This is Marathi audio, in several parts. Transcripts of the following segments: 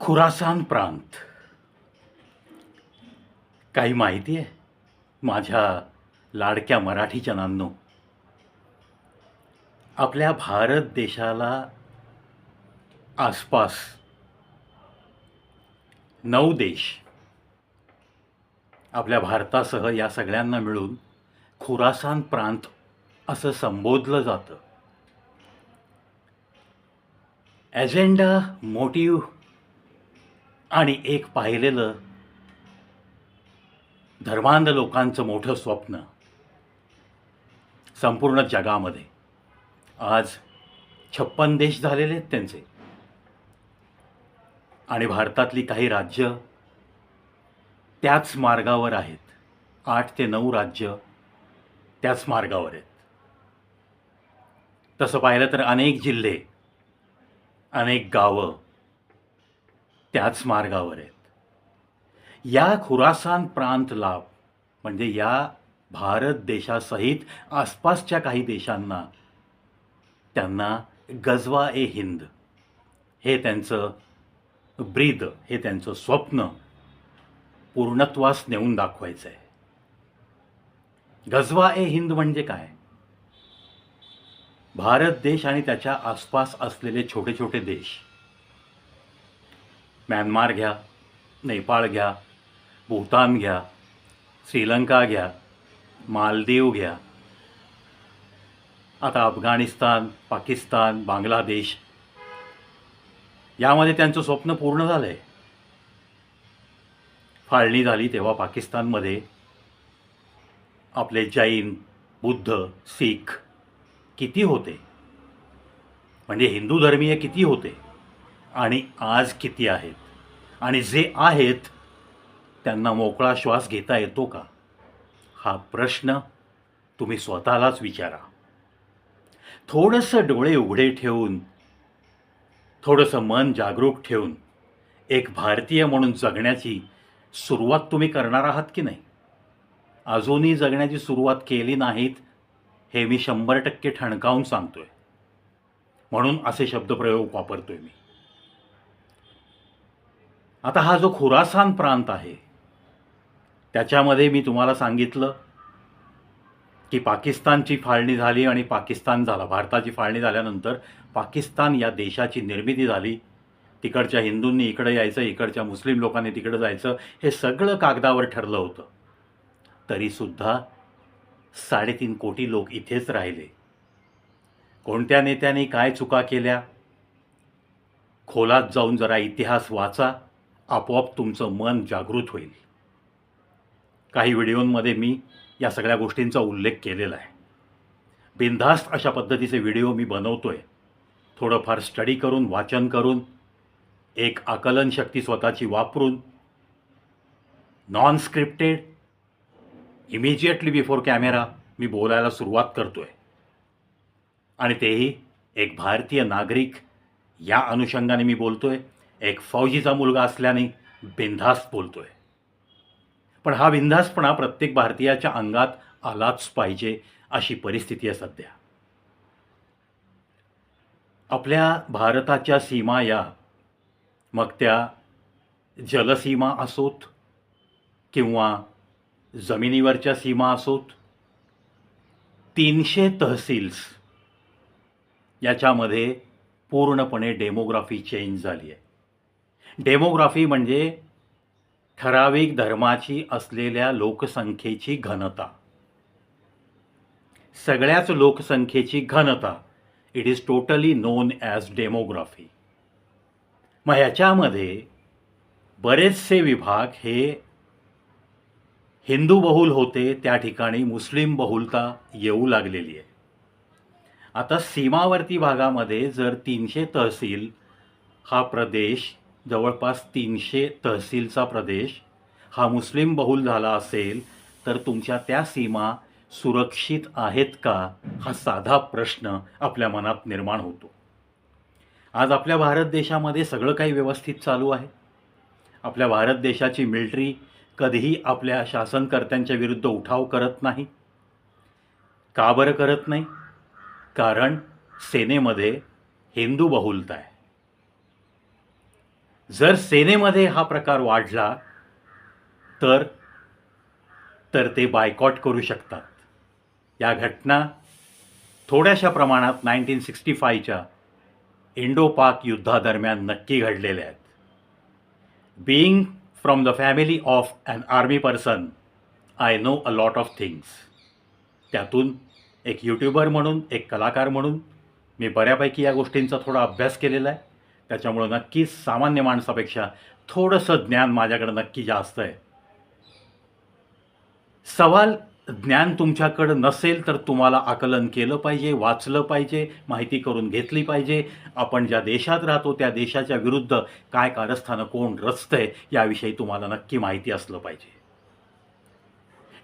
खुरासान प्रांत. काही माहिती आहे? माझ्या लाडक्या मराठी जनांनो आपल्या भारत देशाला आसपास नऊ देश आपल्या भारतासह या सगळ्यांना मिळून खुरासान प्रांत असं संबोधलं जातं. ॲजेंडा मोटिव्ह आणि एक पाहिलेलं धर्मांध लोकांचं मोठं स्वप्न संपूर्ण जगामध्ये. आज छप्पन देश झालेले आहेत त्यांचे. आणि भारतातली काही राज्य त्याच मार्गावर आहेत. आठ ते नऊ राज्य त्याच मार्गावर आहेत. तसं पाहिलं तर अनेक जिल्हे अनेक गावं त्याच मार्गावर आहेत. या खुरासान प्रांत लाभ म्हणजे या भारत देशासहित आसपासच्या काही देशांना त्यांना गजवा ए हिंद हे त्यांचं ब्रीद हे त्यांचं स्वप्न पूर्णत्वास नेऊन दाखवायचं आहे गजवा ए हिंद म्हणजे काय? भारत देश आणि त्याच्या आसपास असलेले छोटे छोटे देश म्यानमार घ्या नेपाळ घ्या भूतान घ्या श्रीलंका घ्या मालदीव घ्या. आता अफगाणिस्तान पाकिस्तान बांगलादेश यामध्ये त्यांचं स्वप्न पूर्ण झालं आहे फाळणी झाली तेव्हा पाकिस्तानमध्ये. आपले जैन बुद्ध सिख किती होते? म्हणजे हिंदू धर्मीय किती होते? आणि आज किती आहेत? आणि जे आहेत त्यांना मोकळा श्वास घेता येतो का? हा प्रश्न तुम्ही स्वतःलाच विचारा. थोडंसं डोळे उघडे ठेवून थोडंसं मन जागरूक ठेवून एक भारतीय म्हणून जगण्याची सुरुवात तुम्ही करणार आहात की नाही? अजूनही जगण्याची सुरुवात केली नाहीत हे मी शंभर टक्के ठणकावून सांगतोय. म्हणून असे शब्दप्रयोग वापरतोय मी. आता हा जो खुरासान प्रांत आहे त्याच्यामध्ये मी तुम्हाला सांगितलं की पाकिस्तानची फाळणी झाली आणि पाकिस्तान झाला. भारताची फाळणी झाल्यानंतर पाकिस्तान या देशाची निर्मिती झाली. तिकडच्या हिंदूंनी इकडे यायचं इकडच्या मुस्लिम लोकांनी तिकडं जायचं हे सगळं कागदावर ठरलं होतं. तरीसुद्धा साडेतीन कोटी लोक इथेच राहिले. कोणत्या नेत्याने काय चुका केल्या? खोलात जाऊन जरा इतिहास वाचा. आपोआप तुमचं मन जागृत होईल. काही व्हिडिओंमध्ये मी या सगळ्या गोष्टींचा उल्लेख केलेला आहे. बिनधास्त अशा पद्धतीचे व्हिडिओ मी बनवतो आहे थोडंफार स्टडी करून वाचन करून एक आकलन शक्ती स्वतःची वापरून non scripted immediately before camera मी बोलायला सुरुवात करतो आहे आणि तेही एक भारतीय नागरिक या अनुषंगाने मी बोलतो आहे एक फौजीचा मुलगा असल्याने बिनधास्त बोलतोय. पण हा बिनधास्तपणा प्रत्येक भारतीयाच्या अंगात आलाच पाहिजे अशी परिस्थिती आहे सध्या. आपल्या भारताच्या सीमा या मग त्या जलसीमा असोत किंवा जमिनीवरच्या सीमा असोत तीनशे तहसील्स याच्यामध्ये पूर्णपणे डेमोग्राफी चेंज झाली आहे. डेमोग्राफी म्हणजे ठराविक धर्माची असलेल्या लोकसंख्येची घनता. सगळ्याच लोकसंख्येची घनता. It is totally known as demography मग ह्याच्यामध्ये बरेचसे विभाग हे हिंदू बहुल होते त्या ठिकाणी मुस्लिम बहुलता येऊ लागलेली आहे. आता सीमावर्ती भागामध्ये जर तीनशे तहसील हा प्रदेश जवळपास तीनशे तहसीलचा प्रदेश. हा मुस्लिम बहुल झाला असेल तर तुमच्या त्या सीमा सुरक्षित आहेत का? हा साधा प्रश्न आपल्या मनात निर्माण होतो. आज आपल्या भारत देशामध्ये सगळं काही व्यवस्थित चालू आहे. आपल्या भारत देशाची मिलिटरी कधीही आपल्या शासनकर्त्यांच्या विरुद्ध उठाव करत नाही. का बरं करत नाही? कारण सेनेमध्ये हिंदू बहुलता आहे. जर सेनेमध्ये हा प्रकार वाढला तर तर ते बायकॉट करू शकतात. या घटना थोड्याशा प्रमाणात नाईन्टीन सिक्स्टी फायच्या इंडो पाक युद्धादरम्यान नक्की घडलेल्या आहेत. Being from the family of an army person I know a lot of things त्यातून एक यूट्यूबर म्हणून एक कलाकार म्हणून मी बऱ्यापैकी या गोष्टींचा थोडा अभ्यास केलेला आहे. त्याच्यामुळं नक्कीच सामान्य माणसापेक्षा थोडंसं ज्ञान माझ्याकडं नक्की जास्त आहे. सवाल ज्ञान तुमच्याकडं नसेल तर तुम्हाला आकलन केलं पाहिजे वाचलं पाहिजे माहिती करून घेतली पाहिजे. आपण ज्या देशात राहतो त्या देशाच्या विरुद्ध काय कारस्थानं कोण रचतंय याविषयी तुम्हाला नक्की माहिती असलं पाहिजे.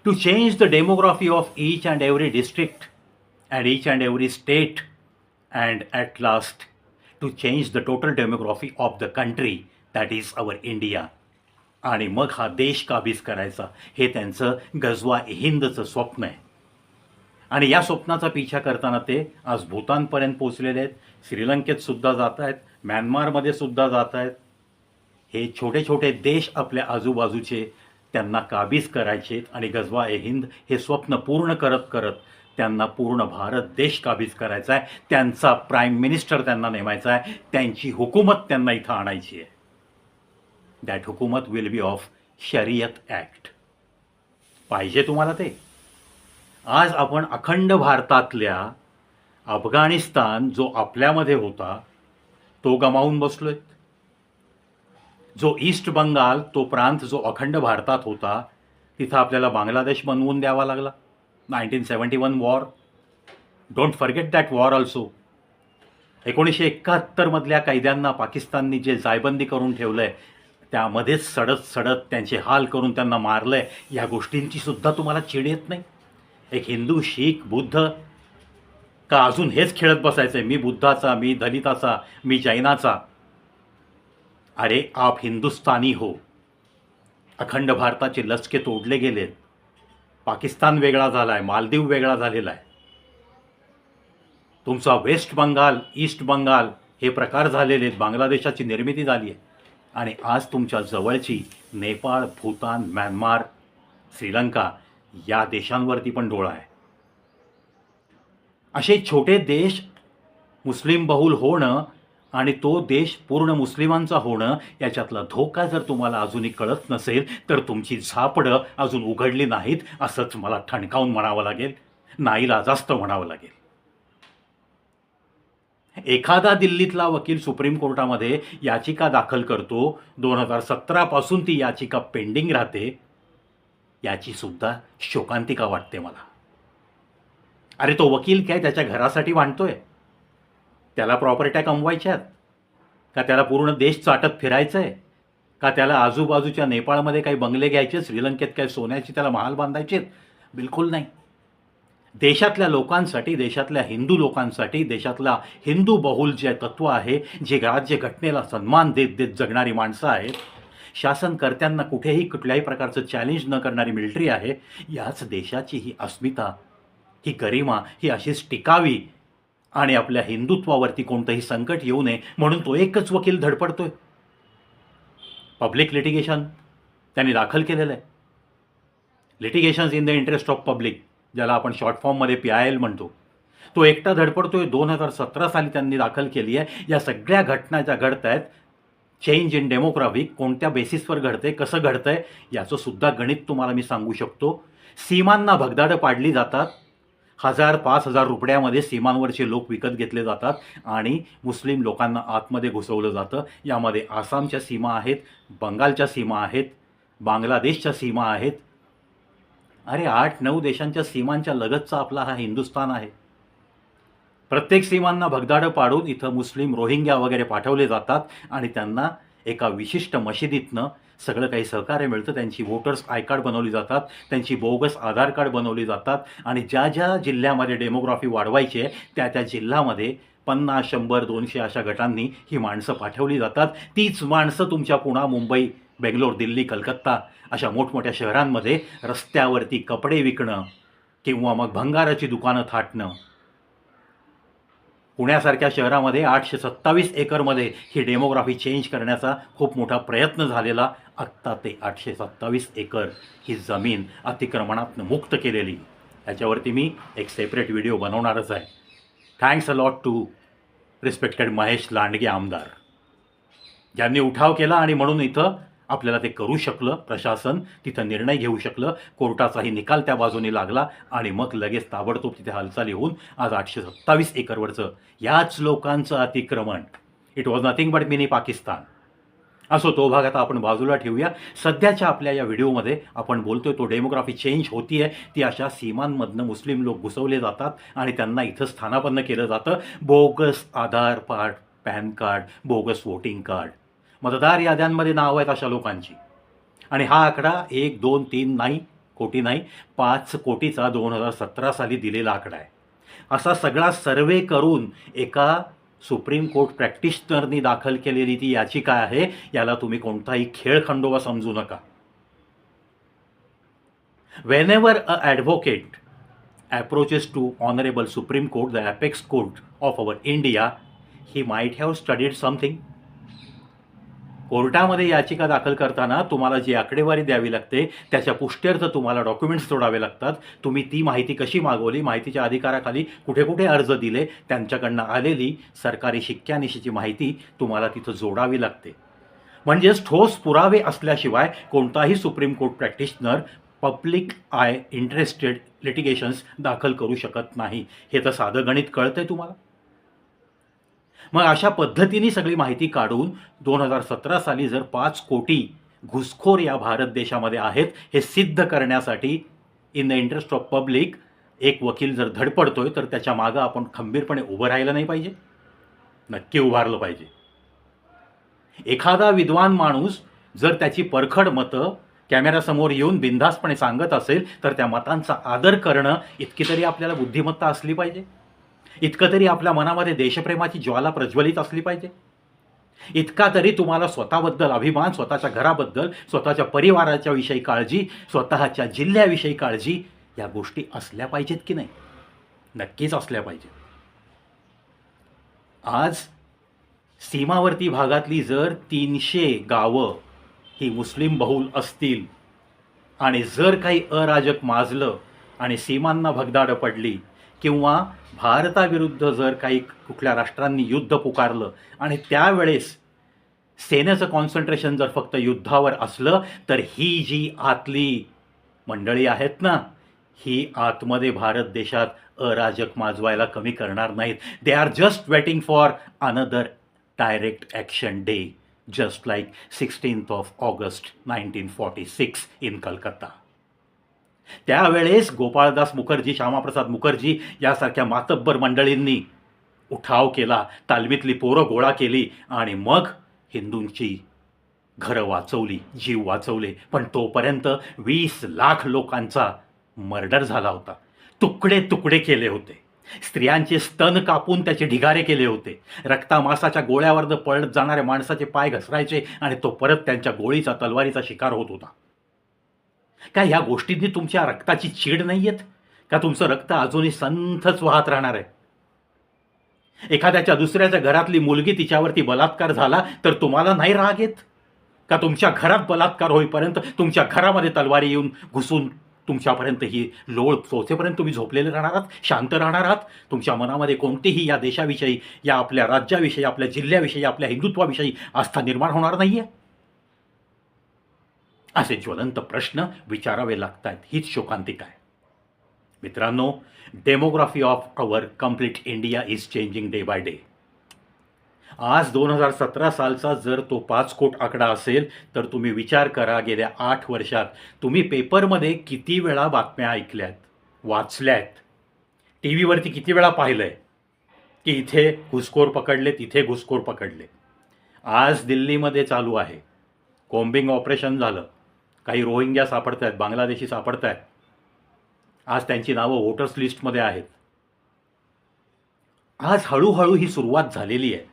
To change the demography of each and every district and each and every state and at last to change the total demography of the country that is our India आणि मग हा देश काबीज करायचा? हे त्यांचं गजवा ए हिंदचं स्वप्न आहे. आणि या स्वप्नाचा पिछा करताना ते आज भूतानपर्यंत पोचलेले आहेत. श्रीलंकेत सुद्धा जात आहेत. म्यानमारमध्ये सुद्धा जात आहेत. हे छोटे छोटे देश आपल्या आजूबाजूचे त्यांना काबीज करायचे आणि गजवा ए हिंद हे स्वप्न पूर्ण करत करत त्यांना पूर्ण भारत देश काबीज करायचा आहे त्यांचा प्राईम मिनिस्टर त्यांना नेमायचा आहे त्यांची हुकूमत त्यांना इथं आणायची आहे दॅट हुकूमत विल बी ऑफ शरियत ॲक्ट पाहिजे तुम्हाला ते. आज आपण अखंड भारतातल्या अफगाणिस्तान जो आपल्यामध्ये होता तो गमावून बसलोय जो ईस्ट बंगाल तो प्रांत जो अखंड भारतात होता तिथं आपल्याला बांगलादेश बनवून द्यावा लागला. Nineteen seventy one war. Don't forget that war also एकोणीसशे एकाहत्तरमधल्या कैद्यांना पाकिस्ताननी जे जायबंदी करून ठेवलं आहे त्यामध्येच सडत सडत त्यांचे हाल करून त्यांना मारलं आहे या गोष्टींची सुद्धा तुम्हाला चिड येत नाही. एक हिंदू शीख बुद्ध का अजून हेच खेळत बसायचं आहे मी बुद्धाचा मी दलिताचा मी जैनाचा. अरे आप हिंदुस्तानी हो. अखंड भारताचे लचके तोडले गेलेत. पाकिस्तान वेगळा झाला आहे मालदीव वेगळा झालेला आहे. तुमचा वेस्ट बंगाल ईस्ट बंगाल हे प्रकार झालेले आहेत बांगलादेशाची निर्मिती झाली आहे. आणि आज तुमच्या जवळची नेपाळ भूतान म्यानमार श्रीलंका या देशांवरती पण डोळा आहे. असे छोटे देश मुस्लिम बहुल होणं आणि तो देश पूर्ण मुस्लिमांचा होणं याच्यातला धोका जर तुम्हाला अजूनही कळत नसेल तर तुमची झापडं अजून उघडली नाहीत असंच मला ठणकावून म्हणावं लागेल. नाईला जास्त म्हणावं लागेल. एखादा दिल्लीतला वकील सुप्रीम कोर्टामध्ये याचिका दाखल करतो दोन हजार सतरापासून ती याचिका पेंडिंग राहते याची सुद्धा शोकांतिका वाटते मला. अरे तो वकील काय त्याच्या घरासाठी मांडतोय त्याला प्रॉपर्ट्या कमवायच्या आहेत? का त्याला पूर्ण देश चाटत फिरायचं आहे का त्याला आजूबाजूच्या नेपाळमध्ये काही बंगले घ्यायचे श्रीलंकेत काही सोन्याची त्याला महाल बांधायचे बिलकुल नाही. देशातल्या लोकांसाठी देशातल्या हिंदू लोकांसाठी देशातला हिंदू बहुल जे तत्व आहे जे राज्य घटनेला सन्मान देत देत जगणारी माणसं आहेत शासनकर्त्यांना कुठेही कुठल्याही प्रकारचं चॅलेंज न करणारी मिलिटरी आहे याच देशाची ही अस्मिता ही गरिमा ही अशीच टिकावी आणि आपल्या हिंदुत्वावरती कोणतंही संकट येऊ नये म्हणून तो एकच वकील धडपडतोय. पब्लिक लिटिगेशन त्यांनी दाखल केलेलं आहे. Litigations in the interest of public ज्याला आपण शॉर्ट फॉर्ममध्ये पी आय एल म्हणतो. तो एकटा धडपडतोय. दोन हजार सतरा साली त्यांनी दाखल केली आहे. या सगळ्या घटना ज्या घडत आहेत चेंज इन डेमोग्राफिक कोणत्या बेसिसवर घडते कसं घडतंय याचं सुद्धा गणित तुम्हाला मी सांगू शकतो. सीमांना भगदाडं पाडली जातात. हजार पाच हजार रुपयामध्ये सीमांवरचे लोक विकत घेतले जातात आणि मुस्लिम लोकांना आतमध्ये घुसवलं जातं. यामध्ये आसामच्या सीमा आहेत बंगालच्या सीमा आहेत बांगलादेशच्या सीमा आहेत. अरे आठ नऊ देशांच्या सीमांच्या लगतचा आपला हा हिंदुस्थान आहे. प्रत्येक सीमांना भगदाडं पाडून इथं मुस्लिम रोहिंग्या वगैरे पाठवले जातात आणि त्यांना एका विशिष्ट मशिदीतनं सगळं काही सहकार्य मिळतं. त्यांची वोटर्स आय कार्ड बनवली जातात. त्यांची बोगस आधार कार्ड बनवली जातात. आणि ज्या ज्या जिल्ह्यामध्ये डेमोग्राफी वाढवायची आहे त्या त्या जिल्ह्यामध्ये पन्नास शंभर दोनशे अशा गटांनी ही माणसं पाठवली जातात. तीच माणसं तुमच्या पुणा मुंबई बेंगलोर दिल्ली कलकत्ता अशा मोठमोठ्या शहरांमध्ये रस्त्यावरती कपडे विकणं किंवा मग भंगाराची दुकानं थाटणं पुण्यासारख्या शहरामध्ये आठशे सत्तावीस एकरमध्ये ही डेमोग्राफी चेंज करण्याचा खूप मोठा प्रयत्न झालेला आत्ता ते आठशे सत्तावीस एकर ही जमीन अतिक्रमणातनं मुक्त केलेली. याच्यावरती मी एक सेपरेट व्हिडिओ बनवणारच आहे. Thanks a lot to respected Mahesh Landge आमदार. ज्यांनी उठाव केला आणि म्हणून इथं आपल्याला ते करू शकलं प्रशासन तिथं निर्णय घेऊ शकलं कोर्टाचाही निकाल त्या बाजूने लागला आणि मग लगेच ताबडतोब तिथे हालचाली होऊन आज आठशे सत्तावीस एकरवरचं याच लोकांचं अतिक्रमण. It was nothing but mini Pakistan असो तो भाग आता आपण बाजूला ठेवूया. सध्याच्या आपल्या या व्हिडिओमध्ये आपण बोलतोय तो डेमोग्राफी चेंज होती आहे ती अशा सीमांमधनं मुस्लिम लोक घुसवले जातात आणि त्यांना इथं स्थानापन्न केलं जातं. Bogus Aadhaar card PAN card bogus voting card मतदार याद्यांमध्ये नाव आहेत अशा लोकांची. आणि हा आकडा एक दोन तीन नाही कोटी नाही पाच कोटीचा दोन हजार सतरा साली दिलेला आकडा आहे. असा सगळा सर्वे करून एका सुप्रीम कोर्ट प्रॅक्टिशनरनी दाखल केलेली ती याचिका आहे याला तुम्ही कोणताही खेळ खंडोबा समजू नका. Whenever a advocate approaches to honourable supreme court the apex court of our India he might have studied something कोर्टामध्ये याचिका दाखल करताना तुम्हाला जी आकडेवारी द्यावी लागते त्याच्या पुष्ट्यर्थ तुम्हाला डॉक्युमेंट्स जोडावे लागतात. तुम्ही ती माहिती कशी मागवली माहितीच्या अधिकाराखाली कुठे कुठे अर्ज दिले त्यांच्याकडनं आलेली सरकारी शिक्क्यानिशीची माहिती तुम्हाला तिथं जोडावी लागते. म्हणजेच ठोस पुरावे असल्याशिवाय कोणताही supreme court practitioner public I interested litigations दाखल करू शकत नाही. हे तर साधं गणित कळतंय तुम्हाला? मग अशा पद्धतीने सगळी माहिती काढून दोन हजार सतरा साली जर पाच कोटी घुसखोर या भारत देशामध्ये आहेत हे सिद्ध करण्यासाठी in the interest of public एक वकील जर धडपडतोय तर त्याच्या मागं आपण खंबीरपणे उभं राहिलं नाही पाहिजे. नक्की उभारलं पाहिजे. एखादा विद्वान माणूस जर त्याची परखड मतं कॅमेऱ्यासमोर येऊन बिनधास्तपणे सांगत असेल तर त्या मतांचा आदर करणं इतकी तरी आपल्याला बुद्धिमत्ता असली पाहिजे. इतकं तरी आपल्या मनामध्ये देशप्रेमाची ज्वाला प्रज्वलित असली पाहिजे. इतका तरी तुम्हाला स्वतःबद्दल अभिमान स्वतःच्या घराबद्दल स्वतःच्या परिवाराच्या विषयी काळजी स्वतःच्या जिल्ह्याविषयी काळजी या गोष्टी असल्या पाहिजेत की नाही? नक्कीच असल्या पाहिजेत. आज सीमावर्ती भागातली जर तीनशे गावं ही मुस्लिम बहुल असतील आणि जर काही अराजक माजलं आणि सीमांना भगदाडं पडली किंवा भारताविरुद्ध जर काही कुठल्या राष्ट्रांनी युद्ध पुकारलं आणि त्यावेळेस सेनेचं कॉन्सन्ट्रेशन जर फक्त युद्धावर असलं तर ही जी आतली मंडळी आहेत ना ही आतमध्ये भारत देशात अराजक माजवायला कमी करणार नाहीत. They are just waiting for another direct action day just like sixteenth of August nineteen forty six in Calcutta त्यावेळेस गोपाळदास मुखर्जी श्यामाप्रसाद मुखर्जी यासारख्या मातब्बर मंडळींनी उठाव केला तालमीतली पोरं गोळा केली आणि मग हिंदूंची घरं वाचवली जीव वाचवले. पण तोपर्यंत वीस लाख लोकांचा मर्डर झाला होता. तुकडे तुकडे केले होते. स्त्रियांचे स्तन कापून त्याचे ढिगारे केले होते. रक्तामासाच्या गोळ्यावर पळत जाणाऱ्या माणसाचे पाय घसरायचे आणि तो परत त्यांच्या गोळीचा तलवारीचा शिकार होत होता. काय ह्या गोष्टींनी तुमच्या रक्ताची चीड नाही येत? का तुमचं रक्त अजूनही संथच वाहत राहणार आहे? एखाद्याच्या दुसऱ्याच्या घरातली मुलगी तिच्यावरती बलात्कार झाला तर तुम्हाला नाही राग येत? का तुमच्या घरात बलात्कार होईपर्यंत तुमच्या घरामध्ये तलवारी येऊन घुसून तुमच्यापर्यंत ही लोळ पोचेपर्यंत तुम्ही झोपलेले राहणार आहात? शांत राहणार आहात? तुमच्या मनामध्ये कोणतीही या देशाविषयी या आपल्या राज्याविषयी आपल्या जिल्ह्याविषयी आपल्या हिंदुत्वाविषयी आस्था निर्माण होणार नाही आहे असे ज्वलंत प्रश्न विचारावे लागत आहेत हीच शोकांतिका आहे. मित्रांनो demography of our complete India is changing day by day आज दोन हजार सतरा सालचा जर तो पाच कोट आकडा असेल तर तुम्ही विचार करा गेल्या आठ वर्षात तुम्ही पेपरमध्ये किती वेळा बातम्या ऐकल्यात वाचल्यात? टी व्हीवरती किती वेळा पाहिलं आहे की इथे घुसखोर पकडले तिथे घुसखोर पकडले. आज दिल्लीमध्ये चालू आहे. कोम्बिंग ऑपरेशन झालं. काही रोहिंग्या सापडत आहेत बांगलादेशी सापडत आहेत आज त्यांची नावं वोटर्स लिस्टमध्ये आहेत. आज हळूहळू ही सुरुवात झालेली आहे.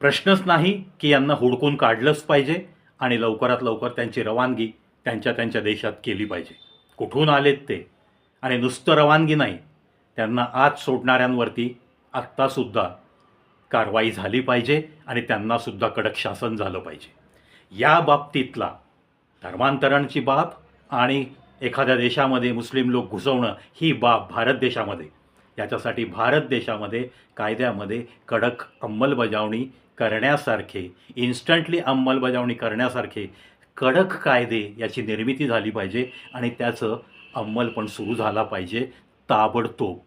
प्रश्नच नाही की यांना हुडकून काढलंच पाहिजे आणि लवकरात लवकर त्यांची रवानगी त्यांच्या त्यांच्या देशात केली पाहिजे. कुठून आलेत ते? आणि नुसतं रवानगी नाही त्यांना आज सोडणाऱ्यांवरती आत्तासुद्धा कारवाई झाली पाहिजे आणि त्यांनासुद्धा कडक शासन झालं पाहिजे. या बाबतीतला धर्मांतरणची बाब आणि एखाद्या देशामध्ये मुस्लिम लोक घुसवणं ही बाब भारत देशामध्ये. याच्यासाठी भारत देशामध्ये कायद्यामध्ये कडक अंमलबजावणी करण्यासारखे इन्स्टंटली अंमलबजावणी करण्यासारखे कडक कायदे याची निर्मिती झाली पाहिजे आणि त्याचं अंमल पण सुरू झाला पाहिजे ताबडतोब.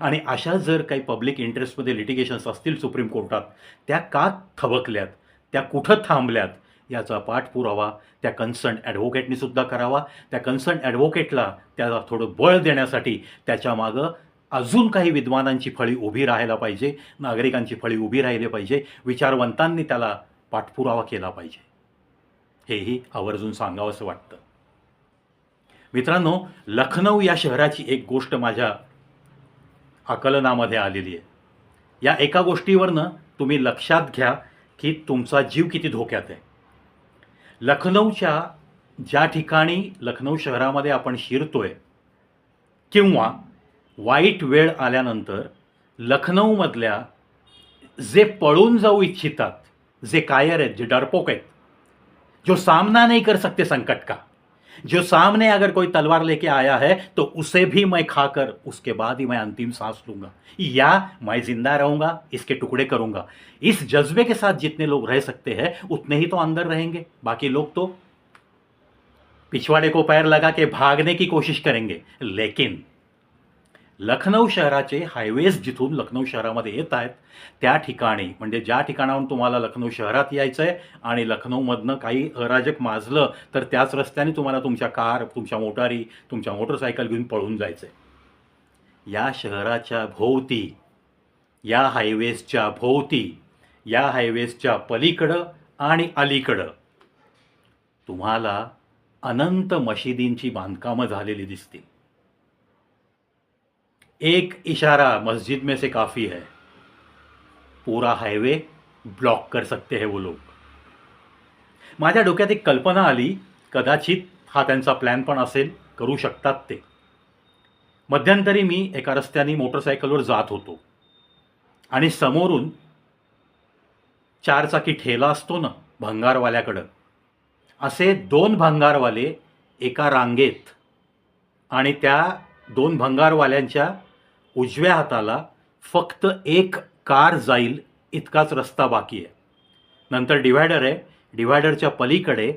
आणि अशा जर काही पब्लिक इंटरेस्टमध्ये लिटिगेशन्स असतील सुप्रीम कोर्टात त्या का थबकल्यात? त्या कुठं थांबल्यात? याचा पाठपुरावा त्या कन्सर्न ॲडव्होकेटनी सुद्धा करावा. त्या कन्सर्न ॲडव्होकेटला त्याला थोडं बळ देण्यासाठी त्याच्यामागं अजून काही विद्वानांची फळी उभी राहायला पाहिजे नागरिकांची फळी उभी राहिली पाहिजे विचारवंतांनी त्याला पाठपुरावा केला पाहिजे. हेही आवर्जून सांगावंसं वाटतं. मित्रांनो लखनौ या शहराची एक गोष्ट माझ्या आकलनामध्ये आलेली आहे. या एका गोष्टीवरनं तुम्ही लक्षात घ्या की तुमचा जीव किती धोक्यात आहे. लखनौच्या ज्या ठिकाणी लखनौ शहरामध्ये आपण शिरतोय किंवा वाईट वेळ आल्यानंतर लखनौमधल्या जे पळून जाऊ इच्छितात जे कायर आहेत जे डरपोक आहेत जो सामना नाही कर सकते संकट का? जो सामने अगर कोई तलवार लेके आया है तो उसे भी मैं खाकर, उसके बाद ही मैं अंतिम सांस लूँगा। या मैं ज़िंदा रहूँगा, इसके टुकड़े करूँगा। इस जज्बे के साथ जितने लोग रह सकते हैं, उतने ही तो अंदर रहेंगे। बाकी लोग तो पिछवाड़े को पैर लगा के भागने की कोशिश करेंगे। लेकिन लखनौ शहराचे हायवेज जिथून लखनौ शहरामध्ये येत आहेत त्या ठिकाणी म्हणजे ज्या ठिकाणाहून तुम्हाला लखनौ शहरात यायचं आहे आणि लखनौमधनं काही अराजक माजलं तर त्याच रस्त्याने तुम्हाला तुमच्या कार तुमच्या मोटारी तुमच्या मोटरसायकल घेऊन पळून जायचं आहे या शहराच्या भोवती या हायवेजच्या भोवती या हायवेजच्या पलीकडं आणि अलीकडं तुम्हाला अनंत मशिदींची बांधकामं झालेली दिसतील. एक इशारा मस्जिद में से काफ़ी है। पूरा हायवे ब्लॉक कर सकते हैं वो लोग। माझ्या डोक्यात एक कल्पना आली कदाचित हा त्यांचा प्लॅन पण असेल करू शकतात ते. मध्यंतरी मी एका रस्त्याने मोटरसायकलवर जात होतो. आणि समोरून चारचाकी ठेला असतो ना भंगारवाल्याकडं. असे दोन भंगारवाले एका रांगेत आणि त्या दोन भंगारवाल्यांच्या उजव्या हाताला फक्त एक कार जाईल इतकाच रस्ता बाकी आहे. नंतर डिव्हायडर आहे. डिव्हायडरच्या पलीकडे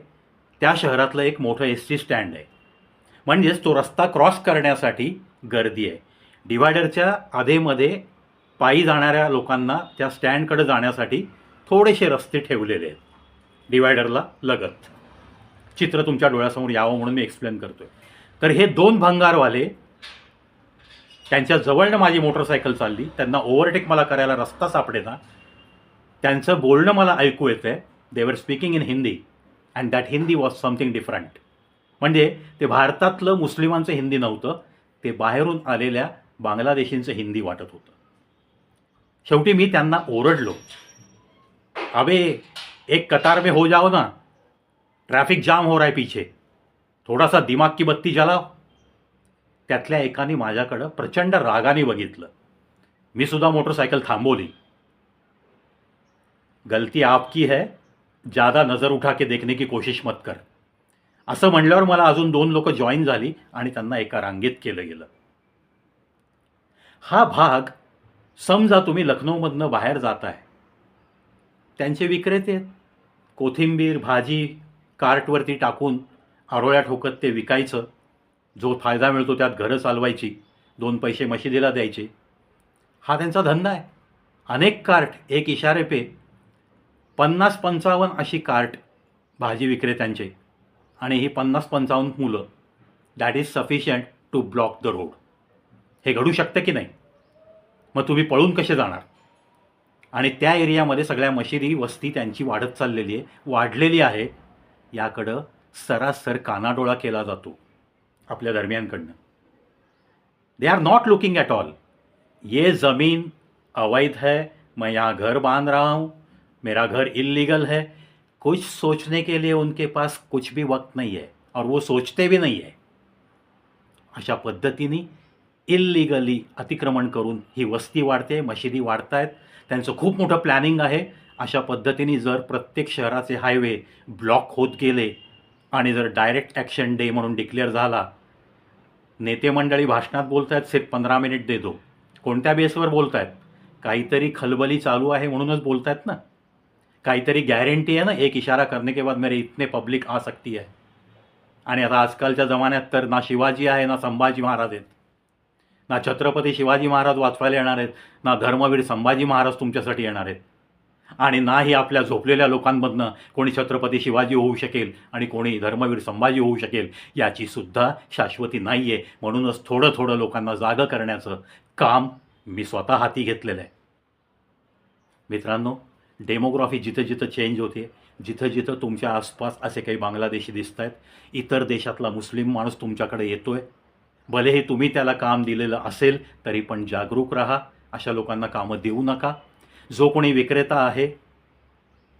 त्या शहरातलं एक मोठं एस टी स्टँड आहे. म्हणजेच तो रस्ता क्रॉस करण्यासाठी गर्दी आहे. डिव्हायडरच्या आधेमध्ये पायी जाणाऱ्या लोकांना त्या स्टँडकडे जाण्यासाठी थोडेसे रस्ते ठेवलेले आहेत. डिव्हायडरला लगत. चित्र तुमच्या डोळ्यासमोर यावं म्हणून मी एक्सप्लेन करतो आहे तर हे दोन भंगारवाले त्यांच्या जवळनं माझी मोटरसायकल चालली. त्यांना ओव्हरटेक मला करायला रस्ता सापडेना. त्यांचं बोलणं मला ऐकू येतं आहे they're speaking in Hindi and that Hindi was something different म्हणजे ते भारतातलं मुस्लिमांचं हिंदी नव्हतं. ते बाहेरून आलेल्या बांगलादेशींचं हिंदी वाटत होतं. शेवटी मी त्यांना ओरडलो. अबे एक कतार में हो जाओ ना. ट्रॅफिक जाम हो रहा है पीछे. थोड़ा सा दिमाग की बत्ती जलाव त्यातल्या एकाने माझ्याकडं प्रचंड रागाने बघितलं. मी सुद्धा मोटरसायकल थांबवली. गलती आपकी है ज़्यादा नजर उठा के देखने की कोशिश मत कर. असं म्हणल्यावर मला अजून दोन लोक जॉईन झाली आणि त्यांना एका रांगेत केलं गेलं. हा भाग समजा तुम्ही लखनौमधनं बाहेर जाताय. त्यांचे विक्रेते कोथिंबीर भाजी कार्टवरती टाकून आरोळ्या ठोकत ते विकायचं. जो फायदा मिळतो त्यात घरं चालवायची दोन पैसे मशिदीला द्यायचे. हा त्यांचा धंदा आहे. अनेक कार्ट एक इशारे पे पन्नास पंचावन्न अशी कार्ट भाजी विक्रेत्यांचे. आणि ही पन्नास पंचावन्न मुलं. That is sufficient to block the road हे घडू शकतं की नाही? मग तुम्ही पळून कसे जाणार? आणि त्या एरियामध्ये सगळ्या मशिदी वस्ती त्यांची वाढत चाललेली आहे वाढलेली आहे. याकडं सरासर कानाडोळा केला जातो. आपल्या दरम्यानकडनं. They are not looking at all ये ज़मीन अवैध है मैं यहाँ घर बांध रहा हूँ मेरा घर इलीगल है। कुछ सोचने के लिए उनके पास कुछ भी वक्त नहीं है और वो सोचते भी नहीं है। अशा पद्धतीने इल्लिगली अतिक्रमण करून ही वस्ती वाढते मशिदी वाढत आहेत त्यांचं खूप मोठं प्लॅनिंग आहे. अशा पद्धतीने जर प्रत्येक शहराचे हायवे ब्लॉक होत गेले आणि जर डायरेक्ट ॲक्शन डे म्हणून डिक्लेअर झाला नेते मंडळी भाषणात बोलत आहेत सिर्फ पंधरा मिनिट देतो कोणत्या बेसवर बोलत आहेत काहीतरी खलबली चालू आहे म्हणूनच बोलत आहेत ना. काहीतरी गॅरंटी आहे ना एक इशारा करने के बाद मेरे इतने पब्लिक आ सकती आहे. आणि आता आजकालच्या जमान्यात तर ना शिवाजी आहे ना संभाजी महाराज आहेत. ना छत्रपती शिवाजी महाराज वाचवायला येणार आहेत ना धर्मवीर संभाजी महाराज तुमच्यासाठी येणार आहेत. आणि नाही आपल्या झोपलेल्या लोकांमधनं कोणी छत्रपती शिवाजी होऊ शकेल आणि कोणी धर्मवीर संभाजी होऊ शकेल याची सुद्धा शाश्वती नाही आहे म्हणूनच थोडं थोडं लोकांना जागं करण्याचं काम मी स्वतः हाती घेतलेलं आहे. मित्रांनो डेमोग्राफी जिथं जिथं चेंज होते जिथं जिथं तुमच्या आसपास असे काही बांगलादेशी दिसत आहेत इतर देशातला मुस्लिम माणूस तुमच्याकडे येतो आहे भलेही तुम्ही त्याला काम दिलेलं असेल तरी पण जागरूक राहा. अशा लोकांना कामं देऊ नका. जो कोणी विक्रेता आहे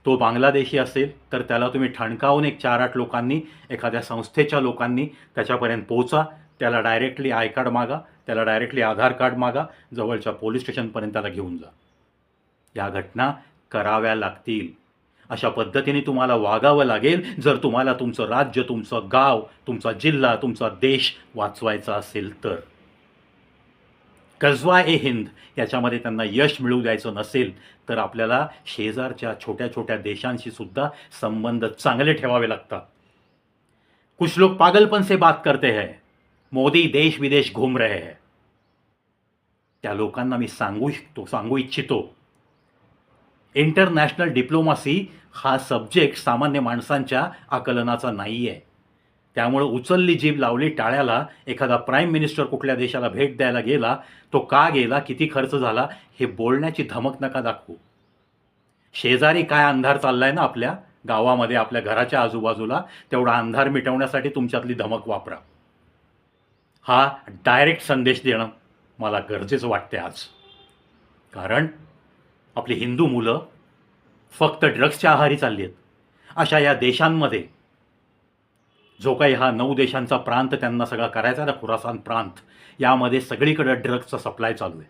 तो बांगलादेशी असेल तर त्याला तुम्ही ठणकावून एक चार आठ लोकांनी एखाद्या संस्थेच्या लोकांनी त्याच्यापर्यंत पोहोचा त्याला डायरेक्टली आय कार्ड मागा त्याला डायरेक्टली आधार कार्ड मागा जवळच्या पोलीस स्टेशनपर्यंत त्याला घेऊन जा. या घटना कराव्या लागतील. अशा पद्धतीने तुम्हाला वागावं लागेल जर तुम्हाला तुमचं राज्य तुमचं गाव तुमचा जिल्हा तुमचा देश वाचवायचा असेल तर. कजवा ए हिंद याच्यामध्ये त्यांना यश मिळू द्यायचं नसेल तर आपल्याला शेजारच्या छोट्या छोट्या देशांशी सुद्धा संबंध चांगले ठेवावे लागतात. कुछ लोग पागलपन से बात करते हैं. मोदी देश विदेश घुम रहे हैं. त्या लोकांना मी सांगू शकतो सांगू इच्छितो. इंटरनॅशनल डिप्लोमासी हा सब्जेक्ट सामान्य माणसांच्या आकलनाचा नाही आहे त्यामुळं उचलली जीभ लावली टाळ्याला. एखादा प्राईम मिनिस्टर कुठल्या देशाला भेट द्यायला गेला तो का गेला किती खर्च झाला हे बोलण्याची धमक नका दाखवू. शेजारी काय अंधार चाललाय ना आपल्या? गावामध्ये आपल्या घराच्या आजूबाजूला तेवढा अंधार मिटवण्यासाठी तुमच्यातली धमक वापरा. हा डायरेक्ट संदेश देणं मला गरजेचं वाटते आज. कारण आपली हिंदू मुलं फक्त ड्रग्सच्या आहारी चालली आहेत. अशा या देशांमध्ये जो काही हा नऊ देशांचा प्रांत त्यांना सगळा करायचा आहे ना खुरासान प्रांत यामध्ये सगळीकडे ड्रग्सचा सप्लाय चालू आहे.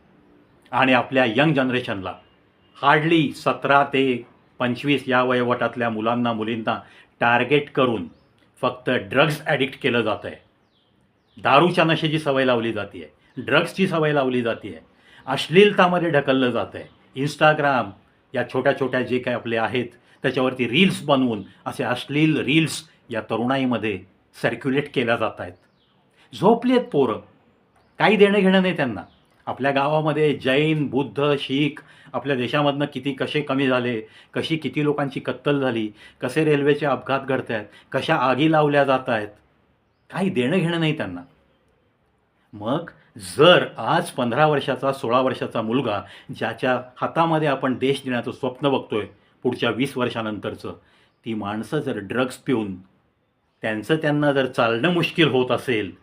आणि आपल्या यंग जनरेशनला हार्डली सतरा ते पंचवीस या वयोगटातल्या मुलांना मुलींना टार्गेट करून फक्त ड्रग्ज ॲडिक्ट केलं जातं आहे दारूच्या नशेची सवय लावली जाते आहे ड्रग्सची सवय लावली जाते आहे अश्लीलतामध्ये ढकललं जातं आहे इंस्टाग्राम या छोट्या छोट्या जे काही आपले आहेत त्याच्यावरती रील्स बनवून असे अश्लील रील्स या तरुणाईमध्ये सर्क्युलेट केल्या जात आहेत. झोपली आहेत पोरं. काही देणं घेणं नाही त्यांना. आपल्या गावामध्ये जैन बुद्ध शीख आपल्या देशामधनं किती कसे कमी झाले कशी किती लोकांची कत्तल झाली कसे रेल्वेचे अपघात घडत आहेत कशा आगी लावल्या जात आहेत काही देणं घेणं नाही त्यांना. मग जर आज पंधरा वर्षाचा सोळा वर्षाचा मुलगा ज्याच्या हातामध्ये आपण देश देण्याचं स्वप्न बघतोय पुढच्या वीस वर्षानंतरचं ती माणसं जर ड्रग्ज पिऊन त्यांचं त्यांना जर चालणं मुश्किल होत असेल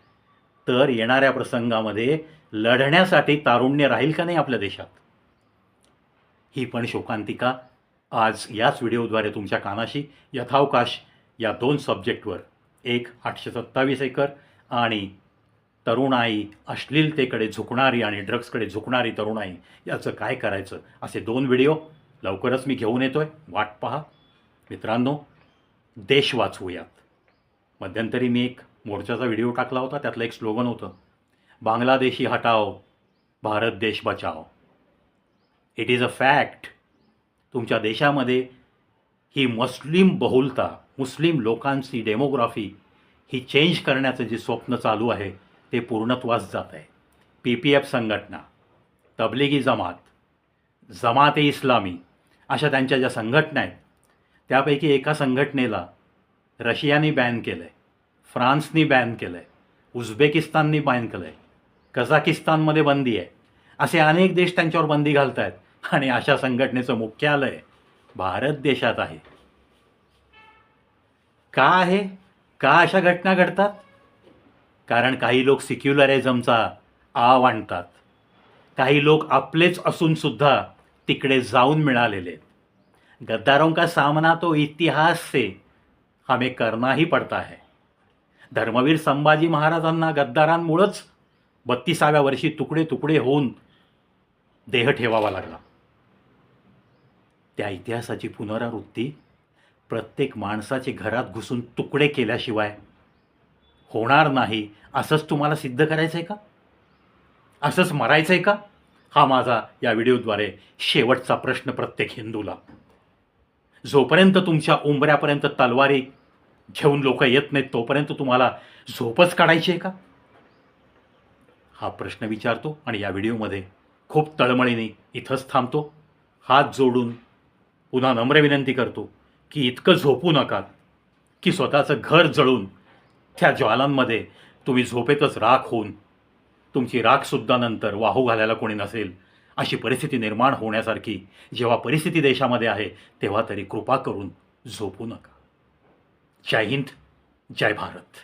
तर येणाऱ्या प्रसंगामध्ये लढण्यासाठी तारुण्य राहील का नाही आपल्या देशात? ही पण शोकांतिका आज याच व्हिडिओद्वारे तुमच्या कानाशी यथावकाश या दोन सब्जेक्टवर एक आठशे सत्तावीस एकर आणि तरुणाई अश्लीलतेकडे झुकणारी आणि ड्रग्सकडे झुकणारी तरुणाई याचं काय करायचं? असे दोन व्हिडिओ लवकरच मी घेऊन येतो आहे वाट पहा. मित्रांनो देश वाचवूयात. मध्यंतरी मी एक मोर्चाचा व्हिडिओ टाकला होता त्यातलं एक स्लोगन होतं बांगलादेशी हटाओ भारत देश बचाओ. इट इज अ फॅक्ट तुमच्या देशामध्ये ही मुस्लिम बहुलता मुस्लिम लोकांची डेमोग्राफी ही चेंज करण्याचं जे स्वप्न चालू आहे ते पूर्णत्वास जात आहे. पी पी एफ संघटना तबलिगी जमात जमात ए इस्लामी अशा त्यांच्या ज्या संघटना आहेत त्यापैकी एका संघटनेला रशियाने बॅन केलं आहे फ्रान्सनी बॅन केलं आहे उझबेकिस्ताननी बॅन केलं आहे कझाकिस्तानमध्ये बंदी आहे. असे अनेक देश त्यांच्यावर बंदी घालत आहेत आणि अशा संघटनेचं मुख्यालय भारत देशात आहे. का आहे? का अशा घटना घडतात? कारण काही लोक सिक्युलरिझमचा आव आणतात काही लोक आपलेच असूनसुद्धा तिकडे जाऊन मिळालेले आहेत. गद्दारों का सामना तो इतिहास से हमें करना ही पडता है. धर्मवीर संभाजी महाराजांना गद्दारांमुळंच बत्तीसाव्या वर्षी तुकडे तुकडे होऊन देह ठेवावा लागला. त्या इतिहासाची पुनरावृत्ती प्रत्येक माणसाचे घरात घुसून तुकडे केल्याशिवाय होणार नाही असंच तुम्हाला सिद्ध करायचं आहे का? असंच मरायचं आहे का? हा माझा या व्हिडिओद्वारे शेवटचा प्रश्न प्रत्येक हिंदूला. जोपर्यंत तुमच्या उंबऱ्यापर्यंत तलवारी घेऊन लोक येत नाहीत तोपर्यंत तुम्हाला झोपच काढायची आहे का? हा प्रश्न विचारतो आणि या व्हिडिओमध्ये खूप तळमळीने इथंच थांबतो. हात जोडून पुन्हा नम्र विनंती करतो की इतकं झोपू नका की स्वतःचं घर जळून त्या ज्वालांमध्ये तुम्ही झोपेतच राख होऊन तुमची राखसुद्धा नंतर वाहू घालायला कोणी नसेल अशी परिस्थिती निर्माण होण्यासारखी जेव्हा परिस्थिती देशामध्ये आहे तेव्हा तरी कृपा करून झोपू नका. जय हिंद जय भारत.